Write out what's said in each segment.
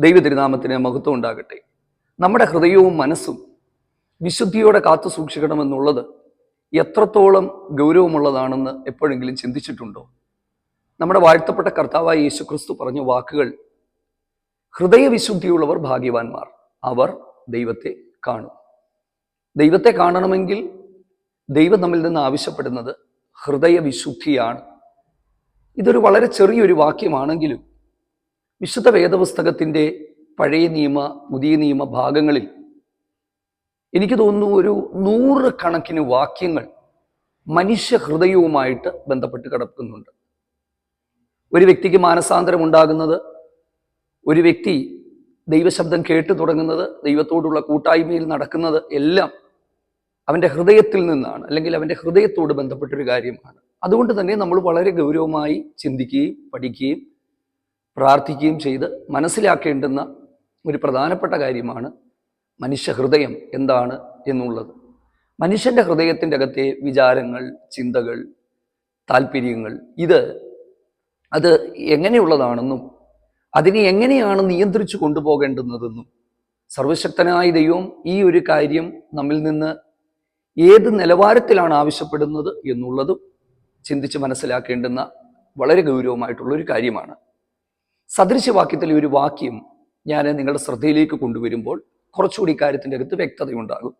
ദൈവ തിരുനാമത്തിന് മഹത്വം ഉണ്ടാകട്ടെ. നമ്മുടെ ഹൃദയവും മനസ്സും വിശുദ്ധിയോടെ കാത്തു സൂക്ഷിക്കണമെന്നുള്ളത് എത്രത്തോളം ഗൗരവമുള്ളതാണെന്ന് എപ്പോഴെങ്കിലും ചിന്തിച്ചിട്ടുണ്ടോ? നമ്മുടെ വാഴ്ത്തപ്പെട്ട കർത്താവായ യേശു ക്രിസ്തു പറഞ്ഞ വാക്കുകൾ ഹൃദയവിശുദ്ധിയുള്ളവർ ഭാഗ്യവാന്മാർ അവർ ദൈവത്തെ കാണും. ദൈവത്തെ കാണണമെങ്കിൽ ദൈവം നമ്മിൽ നിന്ന് ആവശ്യപ്പെടുന്നത് ഹൃദയവിശുദ്ധിയാണ്. ഇതൊരു വളരെ ചെറിയൊരു വാക്യമാണെങ്കിലും വിശുദ്ധ വേദപുസ്തകത്തിന്റെ പഴയ നിയമ പുതിയ നിയമ ഭാഗങ്ങളിൽ എനിക്ക് തോന്നുന്നു ഒരു നൂറ് കണക്കിന് വാക്യങ്ങൾ മനുഷ്യ ഹൃദയവുമായിട്ട് ബന്ധപ്പെട്ട് കിടക്കുന്നുണ്ട്. ഒരു വ്യക്തിക്ക് മാനസാന്തരം ഉണ്ടാകുന്നത് ഒരു വ്യക്തി ദൈവശബ്ദം കേട്ടു തുടങ്ങുന്നത് ദൈവത്തോടുള്ള കൂട്ടായ്മയിൽ നടക്കുന്നത് എല്ലാം അവന്റെ ഹൃദയത്തിൽ നിന്നാണ് അല്ലെങ്കിൽ അവന്റെ ഹൃദയത്തോട് ബന്ധപ്പെട്ടൊരു കാര്യമാണ്. അതുകൊണ്ട് തന്നെ നമ്മൾ വളരെ ഗൗരവമായി ചിന്തിക്കുകയും പഠിക്കുകയും പ്രാർത്ഥിക്കുകയും ചെയ്ത് മനസ്സിലാക്കേണ്ടുന്ന ഒരു പ്രധാനപ്പെട്ട കാര്യമാണ് മനുഷ്യഹൃദയം എന്താണ് എന്നുള്ളത്. മനുഷ്യന്റെ ഹൃദയത്തിന്റെ അകത്തെ വിചാരങ്ങൾ ചിന്തകൾ താല്പര്യങ്ങൾ ഇത് അത് എങ്ങനെയുള്ളതാണെന്നും അതിനെ എങ്ങനെയാണ് നിയന്ത്രിച്ചു കൊണ്ടുപോകേണ്ടുന്നതെന്നും സർവശക്തനായ ദൈവം ഈ ഒരു കാര്യം നമ്മിൽ നിന്ന് ഏത് നിലവാരത്തിലാണ് ആവശ്യപ്പെടുന്നത് എന്നുള്ളതും ചിന്തിച്ച് മനസ്സിലാക്കേണ്ടുന്ന വളരെ ഗൗരവമായിട്ടുള്ള ഒരു കാര്യമാണ്. സദൃശവാക്യത്തിലെ ഒരു വാക്യം ഞാൻ നിങ്ങളുടെ ശ്രദ്ധയിലേക്ക് കൊണ്ടുവരുമ്പോൾ കുറച്ചുകൂടി കാര്യത്തിന്റെ അകത്ത് വ്യക്തതയുണ്ടാകും.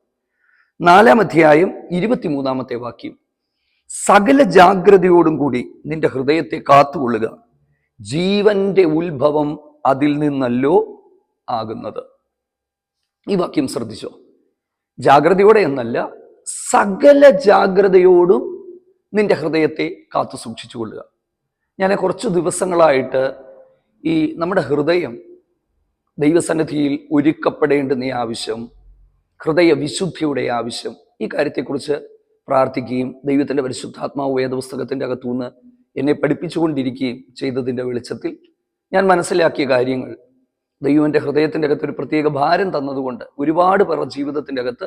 നാലാം അധ്യായം ഇരുപത്തിമൂന്നാമത്തെ വാക്യം. സകല ജാഗ്രതയോടും കൂടി നിന്റെ ഹൃദയത്തെ കാത്തുകൊള്ളുക. ജീവന്റെ ഉത്ഭവം അതിൽ നിന്നല്ലോ ആകുന്നത്. ഈ വാക്യം ശ്രദ്ധിച്ചോ? ജാഗ്രതയോടെ എന്നല്ല സകല ജാഗ്രതയോടും നിന്റെ ഹൃദയത്തെ കാത്തു സൂക്ഷിച്ചു കൊള്ളുക ഞാൻ കുറച്ച് ദിവസങ്ങളായിട്ട് ഈ നമ്മുടെ ഹൃദയം ദൈവസന്നിധിയിൽ ഒരുക്കപ്പെടേണ്ടുന്ന ആവശ്യം ഹൃദയ വിശുദ്ധിയുടെ ആവശ്യം ഈ കാര്യത്തെക്കുറിച്ച് പ്രാർത്ഥിക്കുകയും ദൈവത്തിന്റെ പരിശുദ്ധാത്മാവ് വേദപുസ്തകത്തിന്റെ അകത്തുനിന്ന് എന്നെ പഠിപ്പിച്ചുകൊണ്ടിരിക്കുകയും ചെയ്തതിന്റെ വെളിച്ചത്തിൽ ഞാൻ മനസ്സിലാക്കിയ കാര്യങ്ങൾ ദൈവന്റെ ഹൃദയത്തിന്റെ അകത്ത് ഒരു പ്രത്യേക ഭാരം തന്നതുകൊണ്ട് ഒരുപാട് പേർ ജീവിതത്തിന്റെ അകത്ത്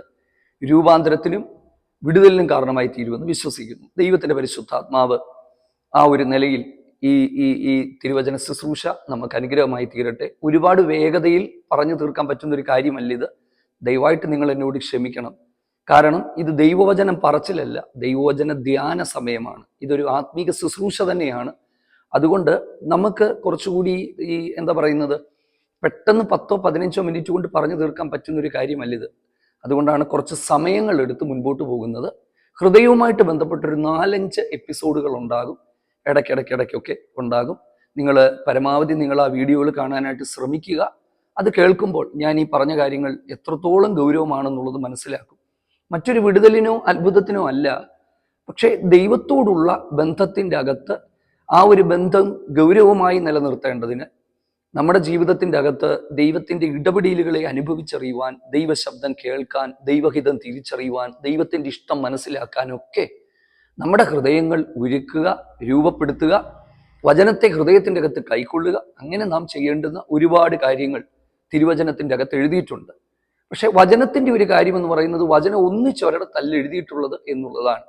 രൂപാന്തരത്തിനും വിടുതലിനും കാരണമായി തീരുമെന്ന് വിശ്വസിക്കുന്നു. ദൈവത്തിന്റെ പരിശുദ്ധാത്മാവ് ആ ഒരു നിലയിൽ ഈ ഈ ഈ തിരുവചന ശുശ്രൂഷ നമുക്ക് അനുഗ്രഹമായി തീരട്ടെ. ഒരുപാട് വേഗതയിൽ പറഞ്ഞു തീർക്കാൻ പറ്റുന്ന ഒരു കാര്യമല്ല ഇത് ദയവായിട്ട് നിങ്ങൾ എന്നോട് ക്ഷമിക്കണം. കാരണം ഇത് ദൈവവചനം പറച്ചിലല്ല ദൈവവചന ധ്യാന സമയമാണ്. ഇതൊരു ആത്മീക ശുശ്രൂഷ തന്നെയാണ്. അതുകൊണ്ട് നമുക്ക് കുറച്ചുകൂടി ഈ എന്താ പറയുന്നത് പെട്ടെന്ന് പത്തോ പതിനഞ്ചോ മിനിറ്റ് കൊണ്ട് പറഞ്ഞു തീർക്കാൻ പറ്റുന്ന ഒരു കാര്യമല്ല ഇത് അതുകൊണ്ടാണ് കുറച്ച് സമയങ്ങൾ എടുത്ത് മുൻപോട്ട് പോകുന്നത്. ഹൃദയവുമായിട്ട് ബന്ധപ്പെട്ടൊരു നാലഞ്ച് എപ്പിസോഡുകൾ ഉണ്ടാകും. ഇടയ്ക്കിടയ്ക്കിടയ്ക്കൊക്കെ ഉണ്ടാകും. നിങ്ങൾ പരമാവധി നിങ്ങൾ ആ വീഡിയോകൾ കാണാനായിട്ട് ശ്രമിക്കുക. അത് കേൾക്കുമ്പോൾ ഞാൻ ഈ പറഞ്ഞ കാര്യങ്ങൾ എത്രത്തോളം ഗൗരവമാണെന്നുള്ളത് മനസ്സിലാക്കും. മറ്റൊരു വിടുതലിനോ അത്ഭുതത്തിനോ അല്ല. പക്ഷേ ദൈവത്തോടുള്ള ബന്ധത്തിന്റെ അകത്ത് ആ ഒരു ബന്ധം ഗൗരവമായി നിലനിർത്തേണ്ടതിന് നമ്മുടെ ജീവിതത്തിന്റെ അകത്ത് ദൈവത്തിന്റെ ഇടപെടലുകളെ അനുഭവിച്ചറിയുവാൻ ദൈവശബ്ദം കേൾക്കാൻ ദൈവഹിതം തിരിച്ചറിയുവാൻ ദൈവത്തിന്റെ ഇഷ്ടം മനസ്സിലാക്കാനൊക്കെ നമ്മുടെ ഹൃദയങ്ങൾ ഒരുക്കുക രൂപപ്പെടുത്തുക വചനത്തെ ഹൃദയത്തിന്റെ അകത്ത് കൈക്കൊള്ളുക അങ്ങനെ നാം ചെയ്യേണ്ടുന്ന ഒരുപാട് കാര്യങ്ങൾ തിരുവചനത്തിന്റെ അകത്ത് എഴുതിയിട്ടുണ്ട്. പക്ഷേ വചനത്തിന്റെ ഒരു കാര്യം എന്ന് പറയുന്നത് വചനം ഒന്നിച്ചൊരിടത്തല്ല എഴുതിയിട്ടുള്ളത് എന്നുള്ളതാണ്.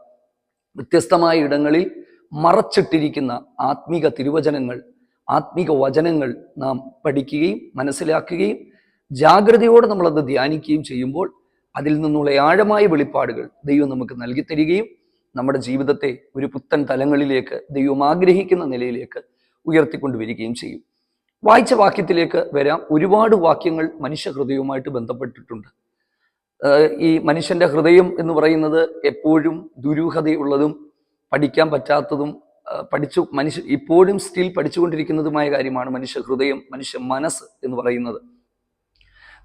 വ്യത്യസ്തമായ ഇടങ്ങളിൽ മറച്ചിട്ടിരിക്കുന്ന ആത്മീക തിരുവചനങ്ങൾ ആത്മീക വചനങ്ങൾ നാം പഠിക്കുകയും മനസ്സിലാക്കുകയും ജാഗ്രതയോടെ നമ്മളത് ധ്യാനിക്കുകയും ചെയ്യുമ്പോൾ അതിൽ നിന്നുള്ള ആഴമായ വെളിപ്പാടുകൾ ദൈവം നമുക്ക് നൽകി തരികയും നമ്മുടെ ജീവിതത്തെ ഒരു പുത്തൻ തലങ്ങളിലേക്ക് ദൈവം ആഗ്രഹിക്കുന്ന നിലയിലേക്ക് ഉയർത്തിക്കൊണ്ടുവരികയും ചെയ്യും. വായിച്ച വാക്യത്തിലേക്ക് വരാം. ഒരുപാട് വാക്യങ്ങൾ മനുഷ്യ ഹൃദയവുമായിട്ട് ബന്ധപ്പെട്ടിട്ടുണ്ട്. ഈ മനുഷ്യന്റെ ഹൃദയം എന്ന് പറയുന്നത് എപ്പോഴും ദുരൂഹതയുള്ളതും പഠിക്കാൻ പറ്റാത്തതും പഠിച്ചു മനുഷ്യ ഇപ്പോഴും സ്റ്റിൽ പഠിച്ചുകൊണ്ടിരിക്കുന്നതുമായ കാര്യമാണ് മനുഷ്യ ഹൃദയം മനുഷ്യ മനസ്സ് എന്ന് പറയുന്നത്.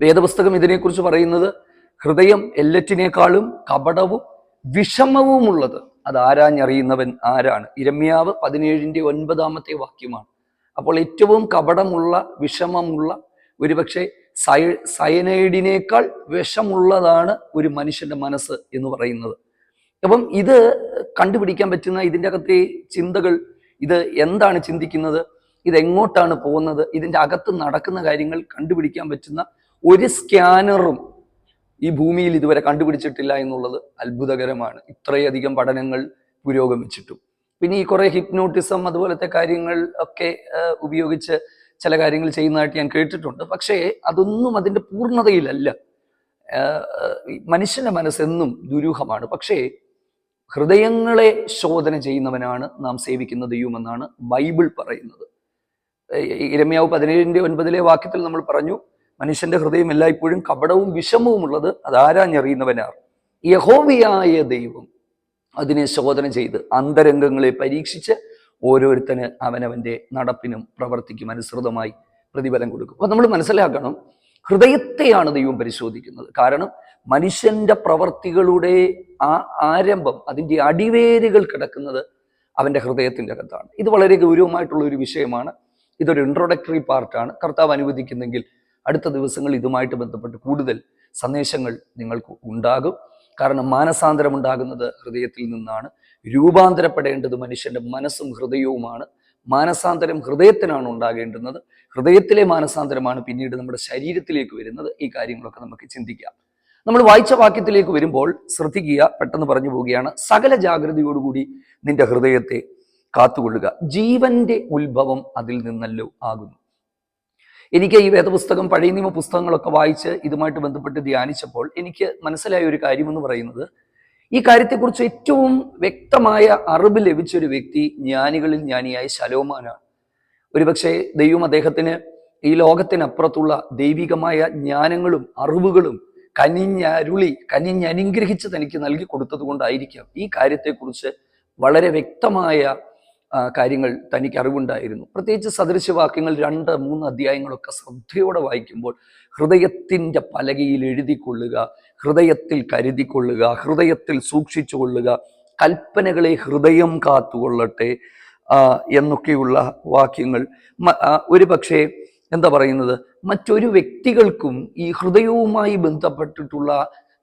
വേദപുസ്തകം ഇതിനെക്കുറിച്ച് പറയുന്നത് ഹൃദയം എല്ലറ്റിനേക്കാളും കപടവും വിഷമവുമുള്ളത്. അത് ആരാഞ്ഞറിയുന്നവൻ ആരാണ്? ഇരമ്യാവ് പതിനേഴിന്റെ ഒൻപതാമത്തെ വാക്യമാണ്. അപ്പോൾ ഏറ്റവും കപടമുള്ള വിഷമമുള്ള ഒരുപക്ഷെ സയ സയനൈഡിനേക്കാൾ വിഷമുള്ളതാണ് ഒരു മനുഷ്യന്റെ മനസ്സ് എന്ന് പറയുന്നത്. അപ്പം ഇത് കണ്ടുപിടിക്കാൻ പറ്റുന്ന ഇതിന്റെ അകത്തെ ചിന്തകൾ ഇത് എന്താണ് ചിന്തിക്കുന്നത് ഇതെങ്ങോട്ടാണ് പോകുന്നത് ഇതിന്റെ അകത്ത് നടക്കുന്ന കാര്യങ്ങൾ കണ്ടുപിടിക്കാൻ പറ്റുന്ന ഒരു സ്കാനറും ഈ ഭൂമിയിൽ ഇതുവരെ കണ്ടുപിടിച്ചിട്ടില്ല എന്നുള്ളത് അത്ഭുതകരമാണ് ഇത്രയധികം പഠനങ്ങൾ പുരോഗമിച്ചിട്ടും പിന്നെ ഈ കുറെ ഹിപ്നോട്ടിസം അതുപോലത്തെ കാര്യങ്ങൾ ഒക്കെ ഉപയോഗിച്ച് ചില കാര്യങ്ങൾ ചെയ്യുന്നതായിട്ട് ഞാൻ കേട്ടിട്ടുണ്ട് പക്ഷേ അതൊന്നും അതിന്റെ പൂർണതയിലല്ല മനുഷ്യന്റെ മനസ്സെന്നും ദുരൂഹമാണ് പക്ഷേ ഹൃദയങ്ങളെ ശോധന ചെയ്യുന്നവനാണ് നാം സേവിക്കുന്ന ദൈവമെന്നാണ് ബൈബിൾ പറയുന്നത് ഇരമ്യാവ് പതിനേഴിന്റെ ഒൻപതിലെ വാക്യത്തിൽ നമ്മൾ പറഞ്ഞു മനുഷ്യന്റെ ഹൃദയം എല്ലായ്പ്പോഴും കപടവും വിഷമവും ഉള്ളത് അതാരാഞ്ഞറിയുന്നവനാർ യഹോവിയായ ദൈവം അതിനെ ശോധന ചെയ്ത് അന്തരംഗങ്ങളെ പരീക്ഷിച്ച് ഓരോരുത്തന് അവനവന്റെ നടപ്പിനും പ്രവർത്തിക്കും അനുസൃതമായി പ്രതിഫലം കൊടുക്കും. അപ്പൊ നമ്മൾ മനസ്സിലാക്കണം ഹൃദയത്തെയാണ് ദൈവം പരിശോധിക്കുന്നത്. കാരണം മനുഷ്യന്റെ പ്രവർത്തികളുടെ ആ ആരംഭം അതിന്റെ അടിവേരുകൾ കിടക്കുന്നത് അവന്റെ ഹൃദയത്തിന്റെ അകത്താണ്. ഇത് വളരെ ഗൗരവമായിട്ടുള്ള ഒരു വിഷയമാണ്. ഇതൊരു ഇൻട്രോഡക്ടറി പാർട്ടാണ് കർത്താവ് അനുവദിക്കുന്നെങ്കിൽ അടുത്ത ദിവസങ്ങൾ ഇതുമായിട്ട് ബന്ധപ്പെട്ട് കൂടുതൽ സന്ദേശങ്ങൾ നിങ്ങൾക്ക് ഉണ്ടാകും. കാരണം മാനസാന്തരം ഉണ്ടാകുന്നത് ഹൃദയത്തിൽ നിന്നാണ്. രൂപാന്തരപ്പെടേണ്ടത് മനുഷ്യന്റെ മനസ്സും ഹൃദയവുമാണ്. മാനസാന്തരം ഹൃദയത്തിനാണ് ഉണ്ടാകേണ്ടുന്നത്. ഹൃദയത്തിലെ മാനസാന്തരമാണ് പിന്നീട് നമ്മുടെ ശരീരത്തിലേക്ക് വരുന്നത്. ഈ കാര്യങ്ങളൊക്കെ നമുക്ക് ചിന്തിക്കാം. നമ്മൾ വായിച്ച വാക്യത്തിലേക്ക് വരുമ്പോൾ ശ്രദ്ധിക്കുക പെട്ടെന്ന് പറഞ്ഞു പോവുകയാണ്. സകല ജാഗ്രതയോടുകൂടി നിന്റെ ഹൃദയത്തെ കാത്തുകൊള്ളുക. ജീവന്റെ ഉത്ഭവം അതിൽ നിന്നല്ലോ ആകുന്നു. എനിക്ക് ഈ വേദപുസ്തകം പഴയ നിയമ പുസ്തകങ്ങളൊക്കെ വായിച്ച് ഇതുമായിട്ട് ബന്ധപ്പെട്ട് ധ്യാനിച്ചപ്പോൾ എനിക്ക് മനസ്സിലായ ഒരു കാര്യമെന്ന് പറയുന്നത് ഈ കാര്യത്തെക്കുറിച്ച് ഏറ്റവും വ്യക്തമായ അറിവ് ലഭിച്ച ഒരു വ്യക്തി ജ്ഞാനികളിൽ ജ്ഞാനിയായ ശലോമാനാണ്. ഒരുപക്ഷെ ദൈവം അദ്ദേഹത്തിന് ഈ ലോകത്തിനപ്പുറത്തുള്ള ദൈവികമായ ജ്ഞാനങ്ങളും അറിവുകളും കനിഞ്ഞരുളി കനിഞ്ഞനുഗ്രഹിച്ച് തനിക്ക് നൽകി കൊടുത്തത് കൊണ്ടായിരിക്കാം ഈ കാര്യത്തെക്കുറിച്ച് വളരെ വ്യക്തമായ കാര്യങ്ങൾ തനിക്ക് അറിവുണ്ടായിരുന്നു. പ്രത്യേകിച്ച് സദൃശവാക്യങ്ങൾ രണ്ട് മൂന്ന് അധ്യായങ്ങളൊക്കെ ശ്രദ്ധയോടെ വായിക്കുമ്പോൾ ഹൃദയത്തിന്റെ പലകയിൽ എഴുതിക്കൊള്ളുക ഹൃദയത്തിൽ കരുതിക്കൊള്ളുക ഹൃദയത്തിൽ സൂക്ഷിച്ചു കൊള്ളുക കൽപ്പനകളെ ഹൃദയം കാത്തുകൊള്ളട്ടെ എന്നൊക്കെയുള്ള വാക്യങ്ങൾ. ഒരു പക്ഷേ എന്താ പറയുന്നത്? മറ്റൊരു വ്യക്തികൾക്കും ഈ ഹൃദയവുമായി ബന്ധപ്പെട്ടിട്ടുള്ള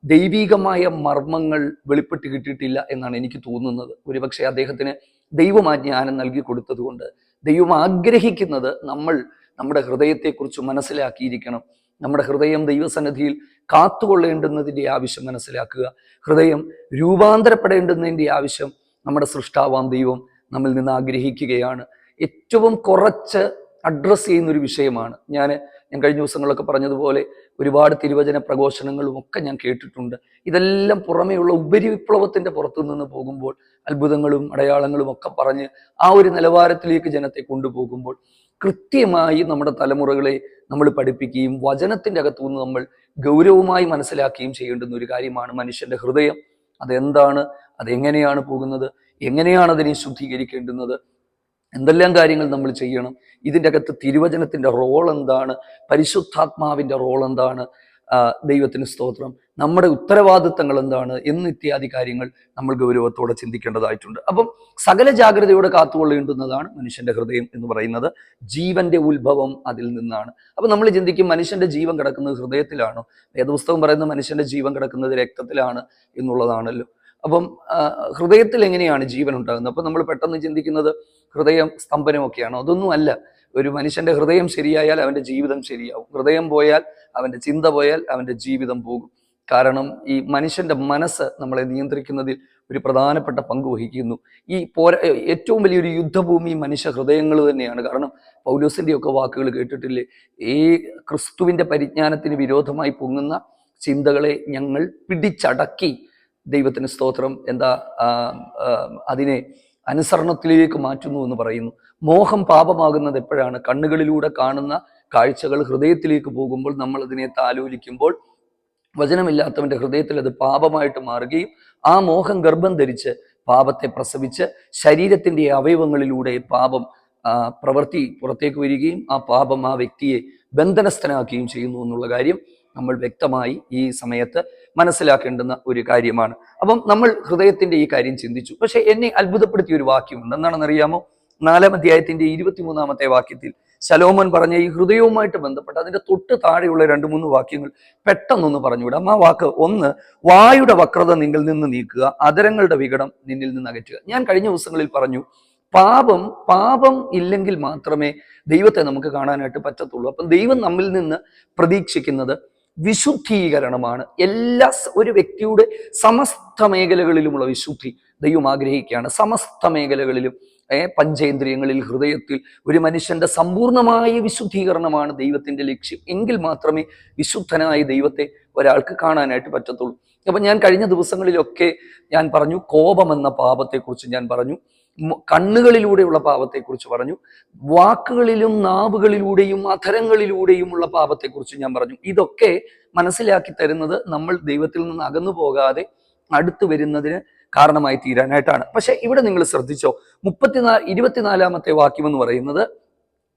ദൈവികമായ മർമ്മങ്ങൾ വെളിപ്പെട്ട് കിട്ടിയിട്ടില്ല എന്നാണ് എനിക്ക് തോന്നുന്നത്. ഒരുപക്ഷെ അദ്ദേഹത്തിന് ദൈവം ആ ജ്ഞാനം നൽകി കൊടുത്തതുകൊണ്ട് ദൈവം ആഗ്രഹിക്കുന്നത് നമ്മൾ നമ്മുടെ ഹൃദയത്തെക്കുറിച്ച് മനസ്സിലാക്കിയിരിക്കണം. നമ്മുടെ ഹൃദയം ദൈവസന്നിധിയിൽ കാത്തുകൊള്ളേണ്ടുന്നതിന്റെ ആവശ്യം മനസ്സിലാക്കുക. ഹൃദയം രൂപാന്തരപ്പെടേണ്ടുന്നതിന്റെ ആവശ്യം നമ്മുടെ സൃഷ്ടാവാം ദൈവം നമ്മിൽ നിന്ന് ആഗ്രഹിക്കുകയാണ്. ഏറ്റവും കുറച്ച് അഡ്രസ്സ് ചെയ്യുന്ന ഒരു വിഷയമാണ്. ഞാൻ ഞാൻ കഴിഞ്ഞ ദിവസങ്ങളൊക്കെ പറഞ്ഞതുപോലെ ഒരുപാട് തിരുവചന പ്രഘോഷണങ്ങളും ഒക്കെ ഞാൻ കേട്ടിട്ടുണ്ട്. ഇതെല്ലാം പുറമെയുള്ള ഉപരിവിപ്ലവത്തിന്റെ പുറത്തു നിന്ന് പോകുമ്പോൾ അത്ഭുതങ്ങളും അടയാളങ്ങളും ഒക്കെ പറഞ്ഞ് ആ ഒരു നിലവാരത്തിലേക്ക് ജനത്തെ കൊണ്ടുപോകുമ്പോൾ കൃത്യമായി നമ്മുടെ തലമുറകളെ നമ്മൾ പഠിപ്പിക്കുകയും വചനത്തിന്റെ അകത്തുനിന്ന് നമ്മൾ ഗൗരവമായി മനസ്സിലാക്കുകയും ചെയ്യേണ്ടുന്ന ഒരു കാര്യമാണ് മനുഷ്യന്റെ ഹൃദയം. അതെന്താണ്? അതെങ്ങനെയാണ് പോകുന്നത്? എങ്ങനെയാണ് അതിനെ ശുദ്ധീകരിക്കേണ്ടുന്നത്? എന്തെല്ലാം കാര്യങ്ങൾ നമ്മൾ ചെയ്യണം? ഇതിന്റെ അകത്ത് തിരുവചനത്തിന്റെ റോൾ എന്താണ്? പരിശുദ്ധാത്മാവിന്റെ റോൾ എന്താണ്? ദൈവത്തിന് സ്തോത്രം. നമ്മുടെ ഉത്തരവാദിത്തങ്ങൾ എന്താണ്? എന്ന് ഇത്യാദി കാര്യങ്ങൾ നമ്മൾ ഗൗരവത്തോടെ ചിന്തിക്കേണ്ടതായിട്ടുണ്ട്. അപ്പം സകല ജാഗ്രതയോടെ കാത്തുകൊള്ളേണ്ടുന്നതാണ് മനുഷ്യന്റെ ഹൃദയം എന്ന് പറയുന്നത്. ജീവന്റെ ഉത്ഭവം അതിൽ നിന്നാണ്. അപ്പം നമ്മൾ ചിന്തിക്കും മനുഷ്യന്റെ ജീവൻ കിടക്കുന്നത് ഹൃദയത്തിലാണോ? വേദപുസ്തകം പറയുന്നത് മനുഷ്യന്റെ ജീവൻ കിടക്കുന്നത് രക്തത്തിലാണ് എന്നുള്ളതാണല്ലോ. അപ്പം ഹൃദയത്തിൽ എങ്ങനെയാണ് ജീവൻ ഉണ്ടാകുന്നത്? അപ്പം നമ്മൾ പെട്ടെന്ന് ചിന്തിക്കുന്നത് ഹൃദയം സ്തംഭനമൊക്കെയാണോ? അതൊന്നും അല്ല. ഒരു മനുഷ്യന്റെ ഹൃദയം ശരിയായാൽ അവന്റെ ജീവിതം ശരിയാവും. ഹൃദയം പോയാൽ അവന്റെ ചിന്ത പോയാൽ അവന്റെ ജീവിതം പോകും. കാരണം ഈ മനുഷ്യന്റെ മനസ്സ് നമ്മളെ നിയന്ത്രിക്കുന്നതിൽ ഒരു പ്രധാനപ്പെട്ട പങ്ക് വഹിക്കുന്നു. ഈ പോര ഏറ്റവും വലിയൊരു യുദ്ധഭൂമി മനുഷ്യ ഹൃദയങ്ങൾ തന്നെയാണ്. കാരണം പൗലോസിന്റെയൊക്കെ വാക്കുകൾ കേട്ടിട്ടില്ലേ? ഈ ക്രിസ്തുവിന്റെ പരിജ്ഞാനത്തിന് വിരോധമായി പൊങ്ങുന്ന ചിന്തകളെ ഞങ്ങൾ പിടിച്ചടക്കി. ദൈവത്തിന് സ്തോത്രം. എന്താ അതിനെ അനുസരണത്തിലേക്ക് മാറ്റുന്നു എന്ന് പറയുന്നു. മോഹം പാപമാകുന്നത് എപ്പോഴാണ്? കണ്ണുകളിലൂടെ കാണുന്ന കാഴ്ചകൾ ഹൃദയത്തിലേക്ക് പോകുമ്പോൾ നമ്മൾ അതിനെ താലോലിക്കുമ്പോൾ വചനമില്ലാത്തവന്റെ ഹൃദയത്തിൽ അത് പാപമായിട്ട് മാറുകയും ആ മോഹം ഗർഭം ധരിച്ച് പാപത്തെ പ്രസവിച്ച് ശരീരത്തിന്റെ അവയവങ്ങളിലൂടെ പാപം പ്രവൃത്തി പുറത്തേക്ക് വരികയും ആ പാപം ആ വ്യക്തിയെ ബന്ധനസ്ഥനാക്കുകയും ചെയ്യുന്നു എന്നുള്ള കാര്യം നമ്മൾ വ്യക്തമായി ഈ സമയത്ത് മനസ്സിലാക്കേണ്ടുന്ന ഒരു കാര്യമാണ്. അപ്പം നമ്മൾ ഹൃദയത്തിന്റെ ഈ കാര്യം ചിന്തിച്ചു. പക്ഷെ എന്നെ അത്ഭുതപ്പെടുത്തിയ ഒരു വാക്യമുണ്ട്. എന്താണെന്ന് അറിയാമോ നാലാം അധ്യായത്തിന്റെ ഇരുപത്തിമൂന്നാമത്തെ വാക്യത്തിൽ ശലോമൻ പറഞ്ഞ ഈ ഹൃദയവുമായിട്ട് ബന്ധപ്പെട്ട് അതിന്റെ തൊട്ട് താഴെയുള്ള രണ്ട് മൂന്ന് വാക്യങ്ങൾ പെട്ടെന്നൊന്ന് പറഞ്ഞുവിടാം. ആ വാക്ക് ഒന്ന് വായുടെ വക്രത നിങ്ങളിൽ നിന്ന് നീക്കുക അതരങ്ങളുടെ വികടം നിന്നിൽ നിന്ന് അകറ്റുക. ഞാൻ കഴിഞ്ഞ ദിവസങ്ങളിൽ പറഞ്ഞു പാപം പാപം ഇല്ലെങ്കിൽ മാത്രമേ ദൈവത്തെ നമുക്ക് കാണാനായിട്ട് പറ്റത്തുള്ളൂ. അപ്പം ദൈവം നമ്മിൽ നിന്ന് പ്രതീക്ഷിക്കുന്നത് വിശുദ്ധീകരണമാണ്. എല്ലാ ഒരു വ്യക്തിയുടെ സമസ്ത മേഖലകളിലുമുള്ള വിശുദ്ധി ദൈവം ആഗ്രഹിക്കുകയാണ്. സമസ്ത മേഖലകളിലും പഞ്ചേന്ദ്രിയങ്ങളിൽ ഹൃദയത്തിൽ ഒരു മനുഷ്യന്റെ സമ്പൂർണമായ വിശുദ്ധീകരണമാണ് ദൈവത്തിന്റെ ലക്ഷ്യം. എങ്കിൽ മാത്രമേ വിശുദ്ധനായ ദൈവത്തെ ഒരാൾക്ക് കാണാനായിട്ട് പറ്റത്തുള്ളൂ. അപ്പൊ ഞാൻ കഴിഞ്ഞ ദിവസങ്ങളിലൊക്കെ ഞാൻ പറഞ്ഞു കോപം എന്ന പാപത്തെക്കുറിച്ച് ഞാൻ പറഞ്ഞു. കണ്ണുകളിലൂടെയുള്ള പാപത്തെക്കുറിച്ച് പറഞ്ഞു. വാക്കുകളിലും നാവുകളിലൂടെയും അധരങ്ങളിലൂടെയുമുള്ള പാപത്തെക്കുറിച്ച് ഞാൻ പറഞ്ഞു. ഇതൊക്കെ മനസ്സിലാക്കി തരുന്നത് നമ്മൾ ദൈവത്തിൽ നിന്ന് അകന്നു പോകാതെ അടുത്തു വരുന്നതിന് കാരണമായി തീരാനായിട്ടാണ്. പക്ഷെ ഇവിടെ നിങ്ങൾ ശ്രദ്ധിച്ചോ? മുപ്പത്തിനാല് ഇരുപത്തിനാലാമത്തെ വാക്യം എന്ന് പറയുന്നത്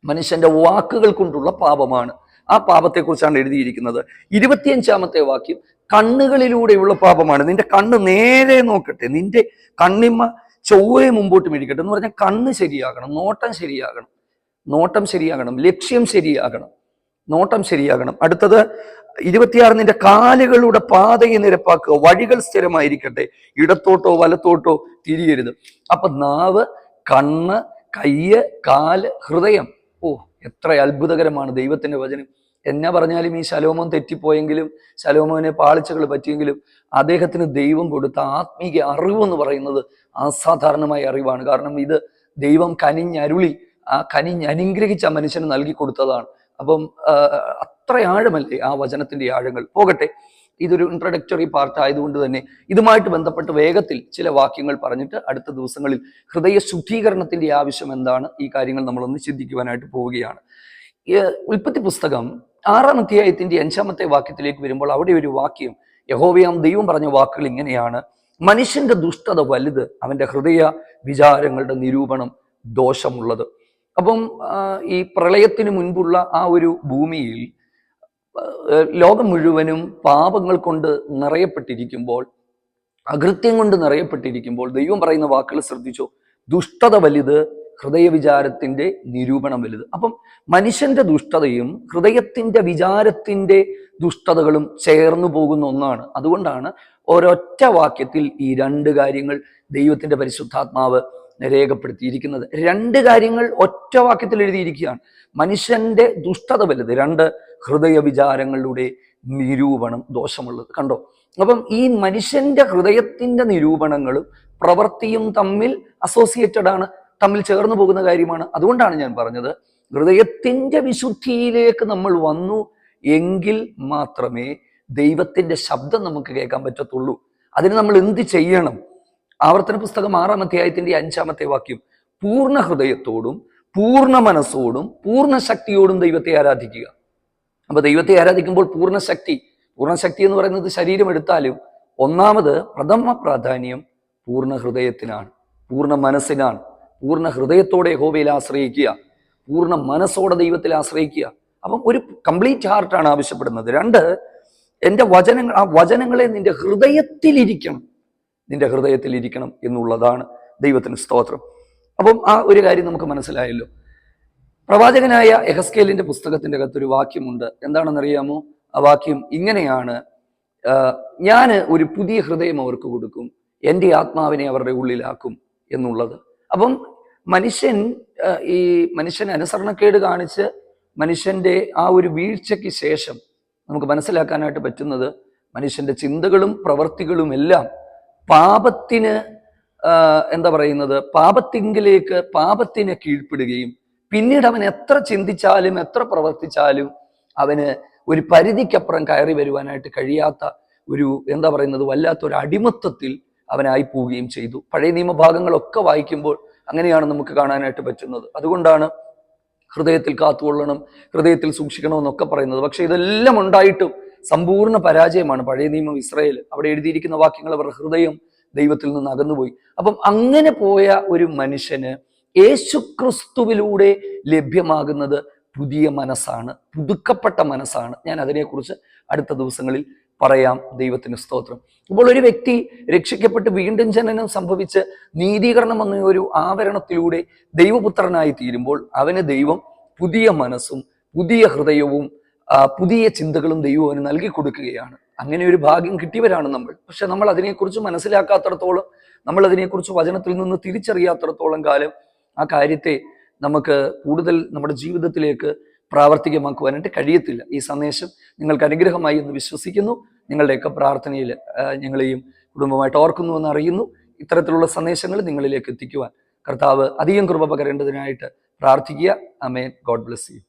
മനുഷ്യന്റെ വാക്കുകൾ കൊണ്ടുള്ള പാപമാണ്. ആ പാപത്തെക്കുറിച്ചാണ് എഴുതിയിരിക്കുന്നത്. ഇരുപത്തിയഞ്ചാമത്തെ വാക്യം കണ്ണുകളിലൂടെയുള്ള പാപമാണ്. നിന്റെ കണ്ണ് നേരെ നോക്കട്ടെ. നിന്റെ കണ്ണിമ്മ ചൊവ്വയെ മുമ്പോട്ട് മേടിക്കട്ടെ എന്ന് പറഞ്ഞാൽ കണ്ണ് ശരിയാകണം നോട്ടം ശരിയാകണം. നോട്ടം ശരിയാകണം ലക്ഷ്യം ശരിയാകണം നോട്ടം ശരിയാകണം. അടുത്തത് ഇരുപത്തിയാറ് നിന്റെ കാലുകളുടെ പാതയെ നിരപ്പാക്കുക വഴികൾ സ്ഥിരമായിരിക്കട്ടെ ഇടത്തോട്ടോ വലത്തോട്ടോ തിരിയരുത്. അപ്പൊ നാവ് കണ്ണ് കയ്യ് കാൽ ഹൃദയം. ഓ എത്ര അത്ഭുതകരമാണ് ദൈവത്തിന്റെ വചനം. എന്നാ പറഞ്ഞാലും ഈ ശലോമോൻ തെറ്റിപ്പോയെങ്കിലും ശലോമോനെ പാളിച്ചകൾ പറ്റിയെങ്കിലും അദ്ദേഹത്തിന് ദൈവം കൊടുത്ത ആത്മീക അറിവ് എന്ന് പറയുന്നത് അസാധാരണമായ അറിവാണ്. കാരണം ഇത് ദൈവം കനിഞ്ഞരുളി ആ കനിഞ്ഞനുഗ്രഹിച്ച മനുഷ്യന് നൽകി കൊടുത്തതാണ്. അപ്പം അത്ര ആഴമല്ലേ ആ വചനത്തിന്റെ ആഴങ്ങൾ? പോകട്ടെ. ഇതൊരു ഇൻട്രഡക്ടറി പാർട്ട് ആയതുകൊണ്ട് തന്നെ ഇതുമായിട്ട് ബന്ധപ്പെട്ട് വേഗത്തിൽ ചില വാക്യങ്ങൾ പറഞ്ഞിട്ട് അടുത്ത ദിവസങ്ങളിൽ ഹൃദയ ശുദ്ധീകരണത്തിന്റെ ആവശ്യം എന്താണ്? ഈ കാര്യങ്ങൾ നമ്മളൊന്ന് ചിന്തിക്കുവാനായിട്ട് പോവുകയാണ്. ഉൽപ്പത്തി പുസ്തകം ആറാം അധ്യായത്തിന്റെ അഞ്ചാമത്തെ വാക്യത്തിലേക്ക് വരുമ്പോൾ അവിടെ ഒരു വാക്യം യഹോവയാം ദൈവം പറഞ്ഞ വാക്കുകൾ ഇങ്ങനെയാണ്. മനുഷ്യന്റെ ദുഷ്ടത വലുത് അവന്റെ ഹൃദയ വിചാരങ്ങളുടെ നിരൂപണം ദോഷമുള്ളത്. അപ്പം ഈ പ്രളയത്തിന് മുൻപുള്ള ആ ഒരു ഭൂമിയിൽ ലോകം മുഴുവനും പാപങ്ങൾ കൊണ്ട് നിറയപ്പെട്ടിരിക്കുമ്പോൾ അകൃത്യം കൊണ്ട് നിറയപ്പെട്ടിരിക്കുമ്പോൾ ദൈവം പറയുന്ന വാക്കുകൾ ശ്രദ്ധിച്ചു? ദുഷ്ടത വലുത് ഹൃദയവിചാരത്തിന്റെ നിരൂപണം വലുത്. അപ്പം മനുഷ്യന്റെ ദുഷ്ടതയും ഹൃദയത്തിന്റെ വിചാരത്തിന്റെ ദുഷ്ടതകളും ചേർന്നു പോകുന്ന ഒന്നാണ്. അതുകൊണ്ടാണ് ഒരൊറ്റ വാക്യത്തിൽ ഈ രണ്ട് കാര്യങ്ങൾ ദൈവത്തിന്റെ പരിശുദ്ധാത്മാവ് രേഖപ്പെടുത്തിയിരിക്കുന്നത്. രണ്ട് കാര്യങ്ങൾ ഒറ്റ വാക്യത്തിൽ എഴുതിയിരിക്കുകയാണ്. മനുഷ്യന്റെ ദുഷ്ടത വലുത് രണ്ട് ഹൃദയ വിചാരങ്ങളുടെ നിരൂപണം ദോഷമുള്ളത്. കണ്ടോ? അപ്പം ഈ മനുഷ്യന്റെ ഹൃദയത്തിന്റെ നിരൂപണങ്ങളും പ്രവൃത്തിയും തമ്മിൽ അസോസിയേറ്റഡ് ആണ് തമ്മിൽ ചേർന്ന് പോകുന്ന കാര്യമാണ്. അതുകൊണ്ടാണ് ഞാൻ പറഞ്ഞത് ഹൃദയത്തിന്റെ വിശുദ്ധിയിലേക്ക് നമ്മൾ വന്നു എങ്കിൽ മാത്രമേ ദൈവത്തിന്റെ ശബ്ദം നമുക്ക് കേൾക്കാൻ പറ്റത്തുള്ളൂ. അതിന് നമ്മൾ എന്ത് ചെയ്യണം? ആവർത്തന പുസ്തകം ആറാം അധ്യായത്തിന്റെ അഞ്ചാമത്തെ വാക്യം പൂർണ ഹൃദയത്തോടും പൂർണ മനസ്സോടും പൂർണ ശക്തിയോടും ദൈവത്തെ ആരാധിക്കുക. അപ്പൊ ദൈവത്തെ ആരാധിക്കുമ്പോൾ പൂർണ ശക്തി പൂർണ ശക്തി എന്ന് പറയുന്നത് ശരീരം എടുത്താലും ഒന്നാമത് പ്രഥമ പ്രാധാന്യം പൂർണ ഹൃദയത്തിനാണ് പൂർണ മനസ്സിനാണ്. പൂർണ ഹൃദയത്തോടെ യഹോവയിൽ ആശ്രയിക്കുക. പൂർണ മനസ്സോടെ ദൈവത്തിൽ ആശ്രയിക്കുക. അപ്പം ഒരു കംപ്ലീറ്റ് ഹാർട്ടാണ് ആവശ്യപ്പെടുന്നത്. രണ്ട് എന്റെ വചനങ്ങൾ ആ വചനങ്ങളെ നിന്റെ ഹൃദയത്തിലിരിക്കണം. നിന്റെ ഹൃദയത്തിലിരിക്കണം എന്നുള്ളതാണ് ദൈവത്തിന് സ്തോത്രം. അപ്പം ആ ഒരു കാര്യം നമുക്ക് മനസ്സിലായല്ലോ. പ്രവാചകനായ എഹസ്കേലിന്റെ പുസ്തകത്തിന്റെ അകത്തൊരു വാക്യമുണ്ട്. എന്താണെന്നറിയാമോ? ആ വാക്യം ഇങ്ങനെയാണ്. ഞാൻ ഒരു പുതിയ ഹൃദയം അവർക്ക് കൊടുക്കും. എന്റെ ആത്മാവിനെ അവരുടെ ഉള്ളിലാക്കും എന്നുള്ളത്. അപ്പം മനുഷ്യൻ ഈ മനുഷ്യൻ അനുസരണക്കേട് കാണിച്ച് മനുഷ്യന്റെ ആ ഒരു വീഴ്ചയ്ക്ക് ശേഷം നമുക്ക് മനസ്സിലാക്കാനായിട്ട് പറ്റുന്നത് മനുഷ്യന്റെ ചിന്തകളും പ്രവൃത്തികളും എല്ലാം പാപത്തിന് എന്താ പറയുന്നത് പാപത്തിങ്കിലേക്ക് പാപത്തിനെ കീഴ്പ്പെടുകയും പിന്നീട് അവൻ എത്ര ചിന്തിച്ചാലും എത്ര പ്രവർത്തിച്ചാലും അവന് ഒരു പരിധിക്കപ്പുറം കയറി വരുവാനായിട്ട് കഴിയാത്ത ഒരു എന്താ പറയുന്നത് വല്ലാത്തൊരു അടിമത്തത്തിൽ അവനായി പോവുകയും ചെയ്തു. പഴയ നിയമഭാഗങ്ങളൊക്കെ വായിക്കുമ്പോൾ അങ്ങനെയാണ് നമുക്ക് കാണാനായിട്ട് പറ്റുന്നത്. അതുകൊണ്ടാണ് ഹൃദയത്തിൽ കാത്തുകൊള്ളണം ഹൃദയത്തിൽ സൂക്ഷിക്കണം എന്നൊക്കെ പറയുന്നത്. പക്ഷെ ഇതെല്ലാം ഉണ്ടായിട്ടും സമ്പൂർണ പരാജയമാണ് പഴയ നിയമം ഇസ്രയേൽ. അവിടെ എഴുതിയിരിക്കുന്ന വാക്യങ്ങൾ അവരുടെ ഹൃദയം ദൈവത്തിൽ നിന്ന് അകന്നുപോയി. അപ്പം അങ്ങനെ പോയ ഒരു മനുഷ്യന് യേശുക്രിസ്തുവിലൂടെ ലഭ്യമാകുന്നത് പുതിയ മനസ്സാണ് പുതുക്കപ്പെട്ട മനസ്സാണ്. ഞാൻ അതിനെക്കുറിച്ച് അടുത്ത ദിവസങ്ങളിൽ പറയാം ദൈവത്തിന് സ്തോത്രം. അപ്പോൾ ഒരു വ്യക്തി രക്ഷിക്കപ്പെട്ട് വീണ്ടും ജനനം സംഭവിച്ച് നീതീകരണം എന്ന ഒരു ആവരണത്തിലൂടെ ദൈവപുത്രനായി തീരുമ്പോൾ അവന് ദൈവം പുതിയ മനസ്സും പുതിയ ഹൃദയവും പുതിയ ചിന്തകളും ദൈവം അവന് നൽകി കൊടുക്കുകയാണ്. അങ്ങനെ ഒരു ഭാഗ്യം കിട്ടിയവരാണ് നമ്മൾ. പക്ഷെ നമ്മൾ അതിനെക്കുറിച്ച് മനസ്സിലാക്കാത്തടത്തോളം നമ്മൾ അതിനെക്കുറിച്ച് വചനത്തിൽ നിന്ന് തിരിച്ചറിയാത്തടത്തോളം കാലം ആ കാര്യത്തെ നമുക്ക് കൂടുതൽ നമ്മുടെ ജീവിതത്തിലേക്ക് പ്രാവർത്തികമാക്കുവാനായിട്ട് കഴിയത്തില്ല. ഈ സന്ദേശം നിങ്ങൾക്ക് അനുഗ്രഹമായി എന്ന് വിശ്വസിക്കുന്നു. നിങ്ങളുടെയൊക്കെ പ്രാർത്ഥനയിൽ ഞങ്ങളെയും കുടുംബമായിട്ട് ഓർക്കുന്നു എന്ന് അറിയുന്നു. ഇത്തരത്തിലുള്ള സന്ദേശങ്ങൾ നിങ്ങളിലേക്ക് എത്തിക്കുവാൻ കർത്താവ് അധികം കൃപ പകരേണ്ടതിനായിട്ട് പ്രാർത്ഥിക്കുക. Amen God bless you.